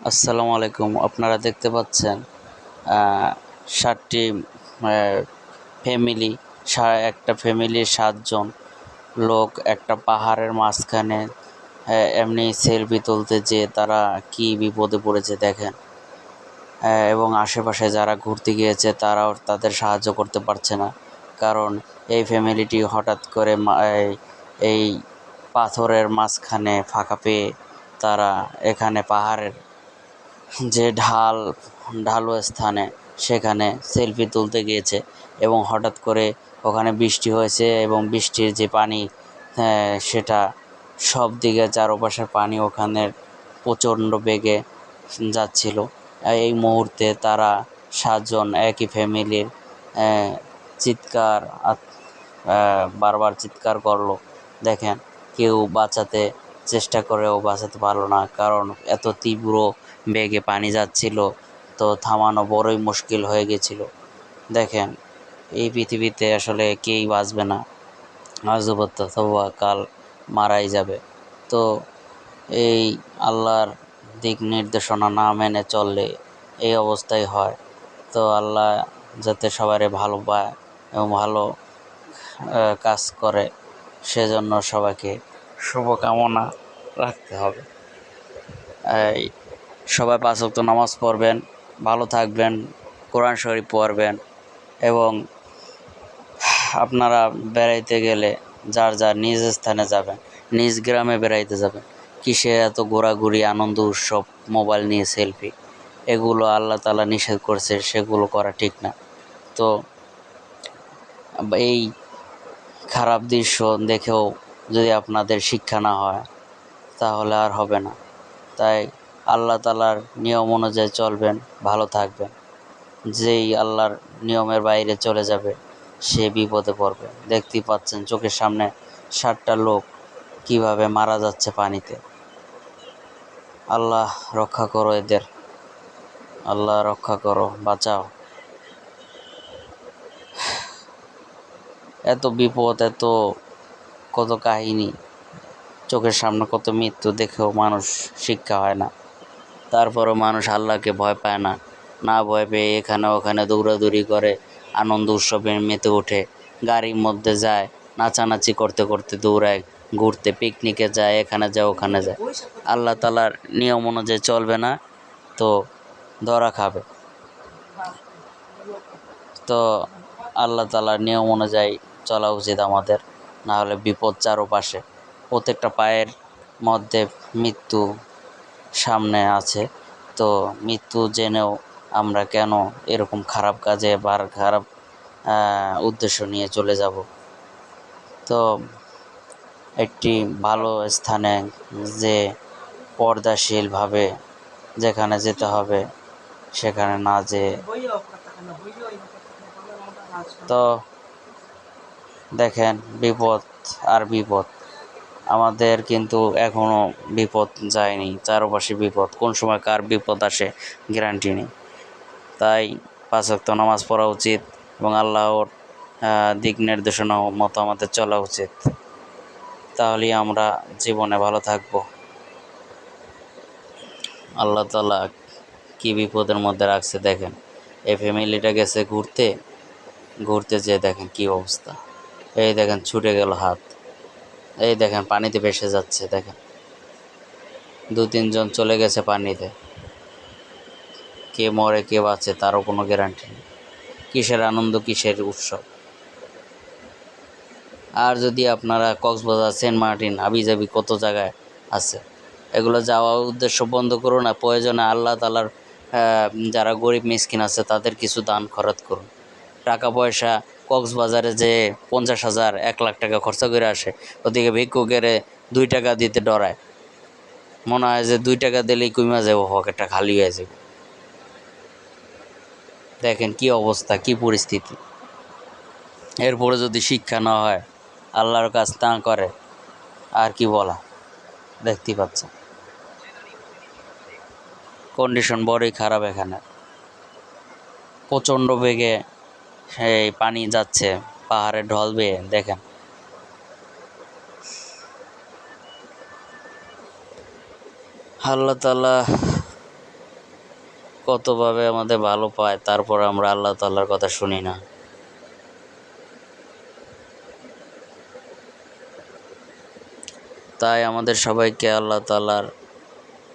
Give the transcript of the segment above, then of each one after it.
আসসালামু আলাইকুম। আপনারা দেখতে পাচ্ছেন ষাটটি ফ্যামিলি একটা ফ্যামিলির সাতজন লোক একটা পাহাড়ের মাঝখানে এমনি সেলফি তুলতে যেয়ে তারা কি বিপদে পড়েছে দেখেন। এবং আশেপাশে যারা ঘুরতে গিয়েছে তারাও তাদের সাহায্য করতে পারছে না। কারণ এই ফ্যামিলিটি হঠাৎ করে এই পাথরের মাঝখানে ফাঁকা পেয়ে তারা এখানে পাহাড়ের যে ঢাল, ঢালু স্থানে সেখানে সেলফি তুলতে গিয়েছে এবং হঠাৎ করে ওখানে বৃষ্টি হয়েছে এবং বৃষ্টির যে পানি সেটা সব দিকে চারপাশের পানি ওখানে প্রচণ্ড বেগে যাচ্ছিল। এই মুহূর্তে তারা সাতজন একই ফ্যামিলির চিৎকার বারবার চিৎকার করল। দেখেন, কেউ বাঁচাতে চেষ্টা করেও বাঁচাতে পারল না, কারণ এত তীব্র বেগে পানি যাচ্ছিল তো থামানো বড়ই মুশকিল হয়ে গেছিল। দেখেন, এই পৃথিবীতে আসলে কেই বাঁচবে না। অথবা কাল মারাই যাবে। তো এই আল্লাহর দিক নির্দেশনা না মেনে চললে এই অবস্থাই হয়। তো আল্লাহ যাতে সবারই ভালো পায় এবং ভালো কাজ করে, সেজন্য সবাইকে শুভকামনা রাখতে হবে। এই, সবাই পাঁচ ওয়াক্ত নামাজ পড়বেন, ভালো থাকবেন, কোরআন শরীফ পড়বেন এবং আপনারা বেড়াইতে গেলে যার যার নিজ স্থানে যাবেন, নিজ গ্রামে বেড়াইতে যাবেন, কিসে এত ঘোরাঘুরি, আনন্দ, উৎসব, মোবাইল নিয়ে সেলফি, এগুলো আল্লাহ তালা নিষেধ করছে, সেগুলো করা ঠিক না। তো এই খারাপ দৃশ্য দেখেও যদি আপনাদের শিক্ষা না হয়, তাহলে আর হবে না। তাই আল্লাহ তালার নিয়ম অনুযায়ী চলবেন, ভালো থাকবেন। যেই আল্লাহর নিয়মের বাইরে চলে যাবে, সে বিপদে পড়বে। দেখতেই পাচ্ছেন চোখের সামনে ষাটটা লোক কীভাবে মারা যাচ্ছে পানিতে। আল্লাহ রক্ষা করো এদের। আল্লাহ রক্ষা করো, বাঁচাও। এত বিপদ, এত কত কাহিনী, চোখের সামনে কত মৃত্যু দেখেও মানুষ শিক্ষা হয় না। তারপরও মানুষ আল্লাহকে ভয় পায় না। না ভয় পেয়ে এখানে ওখানে দৌড়াদৌড়ি করে, আনন্দ উৎসবে মেতে ওঠে, গাড়ির মধ্যে যায়, নাচানাচি করতে করতে দৌড়ায়, ঘুরতে পিকনিকে যায়, এখানে যায়, ওখানে যায়। আল্লাহ তালার নিয়ম অনুযায়ী চলবে না, তো ধরা খাবে। তো আল্লাহ তালার নিয়ম অনুযায়ী চলা উচিত আমাদের। না হলে বিপদ চারপাশে প্রত্যেকটা পায়ের মধ্যে মৃত্যু সামনে আছে। তো মৃত্যু জেনেও আমরা কেন এরকম খারাপ কাজে বা খারাপ উদ্দেশ্য নিয়ে চলে যাব? তো একটি ভালো স্থানে যে পর্দাশীলভাবে যেখানে যেতে হবে সেখানে না যেয়ে তো দেখেন, বিপদ আর বিপদ। আমাদের কিন্তু এখনও বিপদ যায়নি, চারপাশে বিপদ। কোন সময় কার বিপদ আসে গ্যারান্টি নেই। তাই পাঁচ ওয়াক্ত নামাজ পড়া উচিত এবং আল্লাহর দিক নির্দেশনা মতো আমাদের চলা উচিত। তাহলেই আমরা জীবনে ভালো থাকব। আল্লাহ তালা কী বিপদের মধ্যে রাখছে দেখেন। এই ফ্যামিলিটা গেছে ঘুরতে ঘুরতে যেয়ে দেখেন কী অবস্থা। এই দেখেন, ছুটে গেল হাত। এই দেখেন, পানিতে ভেসে যাচ্ছে, দেখেন। দু তিনজন চলে গেছে পানিতে। কে মরে, কে বাঁচে, তারও কোনো গ্যারান্টি নেই। কিসের আনন্দ, কিসের উৎসব? আর যদি আপনারা কক্সবাজার, সেন্ট মার্টিন আবিজাবি কত জায়গায় আছে? এগুলো যাওয়ার উদ্দেশ্য বন্ধ করুন আর প্রয়োজনে আল্লাহ তালার যারা গরিব মিসকিন আছে, তাদের কিছু দান খরচ করুন। টাকা পয়সা কক্সবাজারে যে পঞ্চাশ হাজার, এক লাখ টাকা খরচা করে আসে, ওদিকে ভিক্ষুকের দুই টাকা দিতে ডরায়। মনে হয় যে দুই টাকা দিলেই কমে যাব পকেটটা খালি হয়ে যাবে দেখেন কি অবস্থা, কি পরিস্থিতি। এরপরে যদি শিক্ষা না হয়, আল্লাহর কাজ না করে, আর কি বলা দেখতেই পাচ্ছেন। কন্ডিশন বড়ই খারাপ এখানে। প্রচণ্ড বেগে এই পানি যাচ্ছে, পাহাড়ে ঢল বেয়ে দেখেন। আল্লাহ তালা কতভাবে আমাদের ভালো পায়, তারপর আমরা আল্লাহ তাল্লার কথা শুনি না। তাই আমাদের সবাইকে আল্লাহ তালার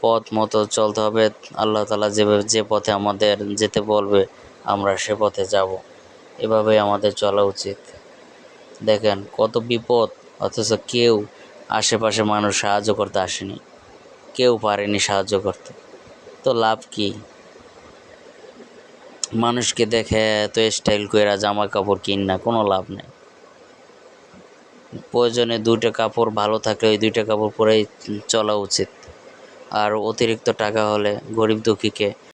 পথ মতো চলতে হবে। আল্লাহ তালা যেভাবে যে পথে আমাদের যেতে বলবে, আমরা সে পথে যাব। এভাবেই আমাদের চলা উচিত। দেখেন, কত বিপদ, অথচ কেউ আশেপাশে মানুষ সাহায্য করতে আসেনি। কেউ পারেনি সাহায্য করতে। তো লাভ কি? মানুষকে দেখে এত স্টাইল কইরা জামা কাপড় কিন না, কোনো লাভ নেই। প্রয়োজনে দুইটা কাপড় ভালো থাকলে ওই দুইটা কাপড় পরেই চলা উচিত। আর অতিরিক্ত টাকা হলে গরিব দুঃখীকে